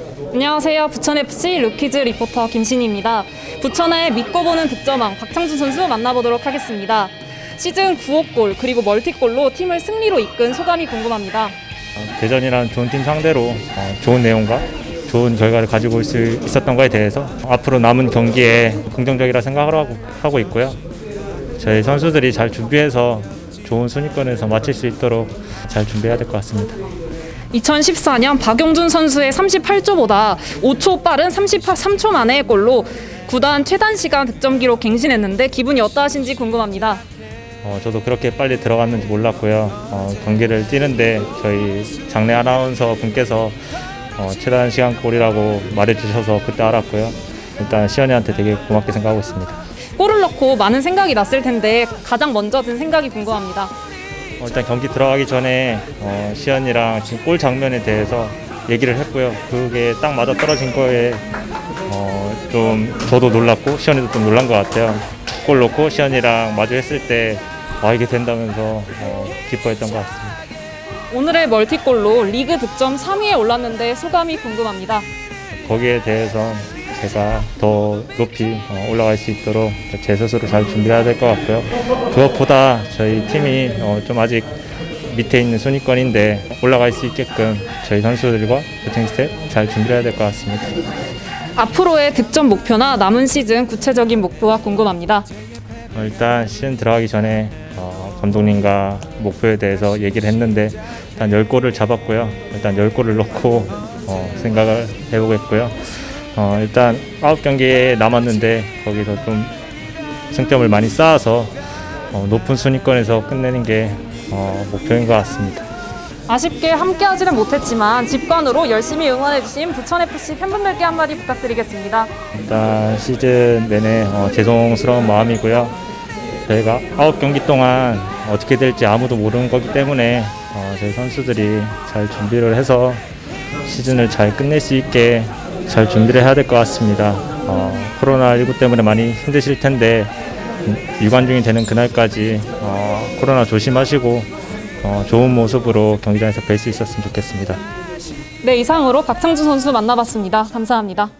안녕하세요. 부천FC 루키즈 리포터 김신희입니다. 부천의 믿고 보는 득점왕 박창준 선수 만나보도록 하겠습니다. 시즌 9호 골 그리고 멀티골로 팀을 승리로 이끈 소감이 궁금합니다. 대전이란 좋은 팀 상대로 어, 좋은 내용과 좋은 결과를 가지고 올 수 있었던 거에 대해서 앞으로 남은 경기에 긍정적이라 생각을 하고, 하고 있고요. 저희 선수들이 잘 준비해서 좋은 순위권에서 마칠 수 있도록 잘 준비해야 될 것 같습니다. 2014년 박용준 선수의 38초보다 5초 빠른 33초 만의 골로 구단 최단 시간 득점 기록 갱신했는데 기분이 어떠하신지 궁금합니다. 어, 저도 그렇게 빨리 들어갔는지 몰랐고요. 어, 경기를 뛰는데 저희 장내 아나운서 분께서 어, 최단 시간 골이라고 말해주셔서 그때 알았고요. 일단 시연이한테 되게 고맙게 생각하고 있습니다. 골을 넣고 많은 생각이 났을 텐데 가장 먼저 든 생각이 궁금합니다. 어, 일단 경기 들어가기 전에 어, 시연이랑 지금 골 장면에 대해서 얘기를 했고요. 그게 딱 맞아 떨어진 거에 어, 좀 저도 놀랐고 시연이도 좀 놀란 것 같아요. 골 넣고 시연이랑 마주했을 때 아, 이게 된다면서 어, 기뻐했던 것 같습니다. 오늘의 멀티골로 리그 득점 3위에 올랐는데 소감이 궁금합니다. 거기에 대해서 제가 더 높이 어, 올라갈 수 있도록 제 스스로 잘 준비해야 될 것 같고요. 그것보다 저희 팀이 어, 좀 아직 밑에 있는 순위권인데 올라갈 수 있게끔 저희 선수들과 코칭 스텝 잘 준비해야 될 것 같습니다. 앞으로의 득점 목표나 남은 시즌 구체적인 목표가 궁금합니다. 어, 일단 시즌 들어가기 전에 어, 감독님과 목표에 대해서 얘기를 했는데 일단 10골을 잡았고요. 일단 10골을 넣고 어, 생각을 해보겠고요. 어, 일단 9경기에 남았는데 거기서 좀 승점을 많이 쌓아서 어, 높은 순위권에서 끝내는 게 어, 목표인 것 같습니다. 아쉽게 함께하지는 못했지만 집관으로 열심히 응원해주신 부천FC 팬분들께 한마디 부탁드리겠습니다. 일단 시즌 내내 어, 죄송스러운 마음이고요. 저희가 아홉 경기 동안 어떻게 될지 아무도 모르는 거기 때문에 어, 저희 선수들이 잘 준비를 해서 시즌을 잘 끝낼 수 있게 잘 준비를 해야 될 것 같습니다. 어, 코로나19 때문에 많이 힘드실 텐데 음, 유관중이 되는 그날까지 어, 코로나 조심하시고 어, 좋은 모습으로 경기장에서 뵐 수 있었으면 좋겠습니다. 네, 이상으로 박창준 선수 만나봤습니다. 감사합니다.